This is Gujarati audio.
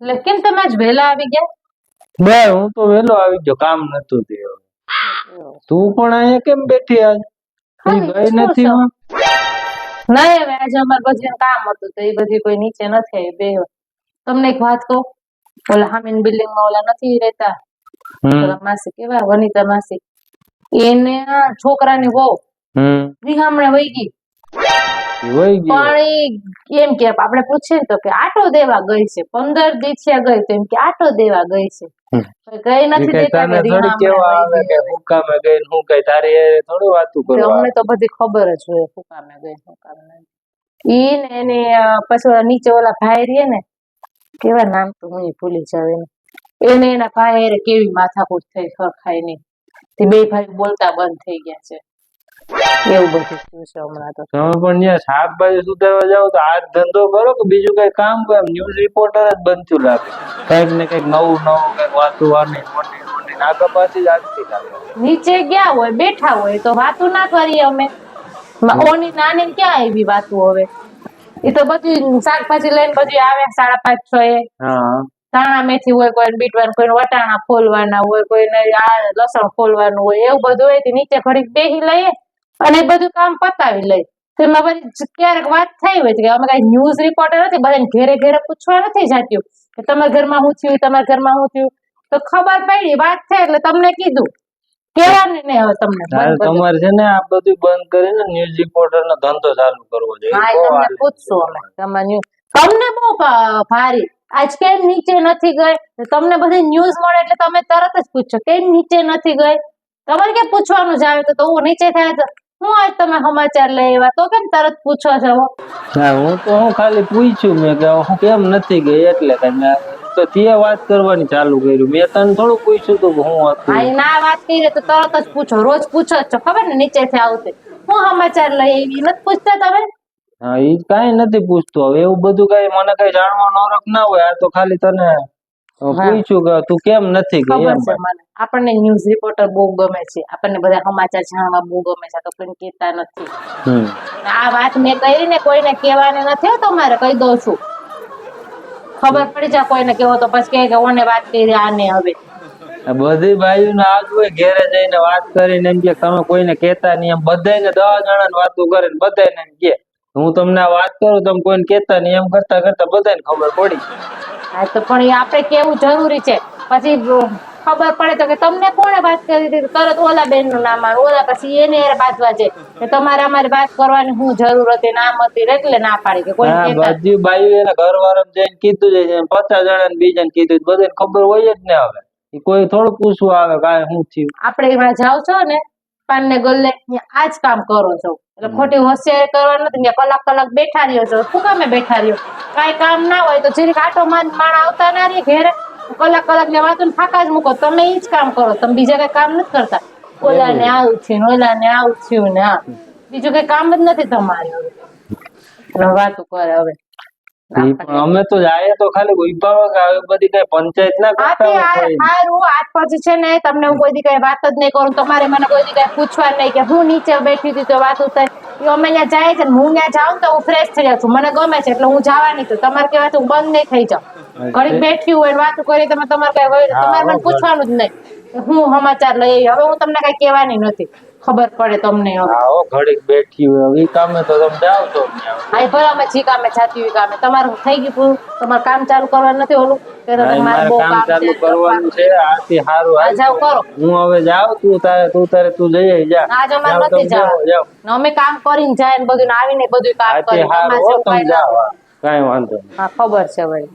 એટલે કેમ તમે આજ વહેલા આવી ગયા? બે હું તો વેલો આવી ગયો કામ નતું તે તું પણ અહીંયા કેમ બેઠી આજ? ગઈ નથી હું? નહીં હવે આજે અમારે બધી કામ હતું તો એ બધી કોઈ નીચે નથી આવી બે તમને એક વાત કહું ઓલા હામીન બિલ્ડિંગમાં ઓલા નથી રહેતા? ઓલા માસી કેવા વનિતા માસી. એને છોકરાની વહુ હમ. વિહામણે વહી ગઈ. પણ એમ કે આપણે પૂછીએ તો કે આટો દેવા ગઈ છે? પંદર દીઠિયા ગઈ તો એમ કે આટો દેવા ગઈ છે. ગઈ નથી દેતા કે થોડી કેવા આવે કે હુકામે ગઈ હું કઈ? તારી થોડું વાતું તો અમને તો બધી ખબર જ હોય ફૂકામે ગઈ ફૂકામે ઈ ને એને પછી નીચે ઓલા ભાઈ રે ને કેવા નામ તો હું ભૂલી જાવ એને. એને એના ભાઈ કેવી માથાકૂટ થઈ ખખાયની તે બે ભાઈ બોલતા બંધ થઈ ગયા છે. એવું બધું થયું છે હમણાં તો? તમે પણ ત્યાં શાકભાજી સુધારવા જાવ તો આ ધંધો કરો કે બીજું કઈ કામ કરો? ન્યૂઝ રિપોર્ટર જ બનતું લાગે કંઈક ને કંઈક નવું નવું કંઈક વાતું વાની મોટી મોટી આગળ પાછી જ આજથી લાગે નીચે ગયા હોય બેઠા હોય તો વાતું ના કરીએ અમે. ઓની નાની ક્યાં એવી વાતું હવે? એ તો બધી શાકભાજી લઈને બધું આવે સાડા પાંચ છ એ. હા. ધાણા મેથી હોય કોઈ બીટવાનું કોઈ વટાણા ફોલવાના હોય કોઈ આ લસણ ફોલવાનું હોય એવું બધું હોય નીચે ઘડીક બેસી લઈએ. અને બધું કામ પતાવી લઈ. તો એમાં ક્યારેક વાત થઈ હોય કે અમે કઈ ન્યૂઝ રિપોર્ટર નથી બધાને ઘેરે ઘેરે પૂછવા નથી જાત્યું કે તમારા ઘરમાં શું થયું તમારા ઘરમાં શું થયું. તો ખબર પડી વાત થઈ એટલે તમને કીધું. કેવાનું ને હવે તમને. બંધ કરી તમારે છે ને આ બધું બંધ કરીને ન્યૂઝ રિપોર્ટર નો ધંધો ચાલુ કરવો જોઈએ. તમને હાલે. અમે. તમને બહુ ભારી. આજ કેમ નીચે નથી ગઈ? તમને બધી ન્યૂઝ મળે એટલે તમે તરત જ પૂછો કેમ નીચે નથી ગઈ? તમારે કેમ પૂછવાનું જ આવે તો તો હું નીચે થાય તો હું આજ તમે સમાચાર લઈ આવ્યા? તો કેમ તરત પૂછો છો હા હું તો હું ખાલી પૂછ્યું મેં કે હું કેમ નથી ગઈ એટલે કે મેં તો તે વાત કરવાની ચાલુ કર્યું મેં તને થોડું પૂછ્યું તું હું હતું એ ના વાત કરી તો તરત જ પૂછો. રોજ પૂછો જ છો. ખબર ને નીચેથી આવતી. હું સમાચાર લઈ આવી? નથી પૂછતા તમે? હા ઈ કઈ નથી પૂછતું. હવે એવું બધું કઈ મને કઈ જાણવાનો હરખ ના હોય. આ તો ખાલી તને પૂછ્યું કે તું કેમ નથી ગઈ આપણને ન્યૂઝ રિપોર્ટર બહુ ગમે છે. આપણને બધા સમાચાર જાણવા બહુ ગમે છે. તો કોઈને કહેતા નથી. આ વાત મેં કરી ને કોઈને કહેવાની નથી તમારે કહી દઉં છું. ખબર પડી જાય કોઈને કેવો તો પછી કે ઓને વાત કરી આને હવે. બધી બાયું ને હોય ઘેરે જઈને વાત કરીને એમ કે તમે કોઈને કહેતા નહીં. એમ બધાને દસ જણાને વાતો કરે ને બધાને એમ કે. હું તમને વાત કરું તમે કોઈને કહેતા નહીં એમ કરતા કરતા બધાને ખબર પડી. હા તો પણ એ આપણે કેવું જરૂરી છે? પછી ખબર પડે તો કે તમને કોણે વાત કરી હતી તરત ઓલા બેનનું નામ આવે ઓલા પછી એને બાંધવા છે કે તમારે અમારે વાત કરવાની શું જરૂર હતી? નામ હતી એટલે ના પાડી કે કોઈ બધી બાયું એના ઘર વાળા જઈને કીધું છે પચાસ જણા બીજા ને કીધું બધાને ખબર હોય જ ને હવે. કોઈ થોડું પૂછવું આવે કાંઈ શું થયું. આપણે એમાં જાવ છો ને પાન ને ગલ્લે આ જ કામ કરો છો. એટલે ખોટી હોશિયારી કરવા નથી ત્યાં કલાક કલાક બેઠા રહ્યો છો. શું કામે બેઠા રહ્યો? કાંઈ કામ ના હોય તો જરીક આટો માન માણ આવતા ના રહીએ ઘેરે. કલાક કલાક ને વાતો ને ફાકા જ મૂકો. તમે એ જ કામ કરો. તમે બીજા કઈ કામ નથી કરતા. ઓલા ને આવું થયું ઓલા ને આવું થયું ને બીજું કઈ કામ જ નથી તમારે વાતું કરે હવે. અમે તો જાય તો ખાલી કે બધી કઈ પંચાયત ના કરતા. હારું, આજ પછી છે ને તમને હું કોઈ દી કઈ વાત જ નહીં કરું તમારે મને કોઈ દી કઈ પૂછવા નહીં કે હું નીચે બેઠી હતી તો વાત ઉતર. અમે ત્યાં જાય છે હું ત્યાં જાઉં તો હું ફ્રેશ થઈ જાઉં છું. મને ગમે છે એટલે હું જવાની છું તમારે કહેવાથી હું બંધ નહીં થઈ જાઉં. ઘડીક બેઠી હોય વાતો કરી તમે તમારે કઈ તમારે મને પૂછવાનું જ નહીં. હું સમાચાર લઈ હવે હું તમને કઈ કહેવાની નથી. ખબર પડે તમને હવે. હા ઘડીક બેઠી હોય. હવે કામે તો તમે જાઓ છો ત્યાં. આ ભલે અમે જી કામે જાતી હોય કામે. તમારું થઈ ગયું પૂરું. તમારે કામ ચાલુ કરવાનું નથી ઓલું. કે હા, મારે મારે બહુ કામ કામ ચાલુ કરવાનું છે. આથી હારું આ હાલ. કરો. હું હવે જાવ તું તારે તું તારે તું જઈ આય જા. આજ અમારે નથી. ને અમે કામ કરીને જાય ને બધું ને આવીને બધું કામ જેવું કાંઈ. કાંઈ વાંધો હા ખબર છે વળી.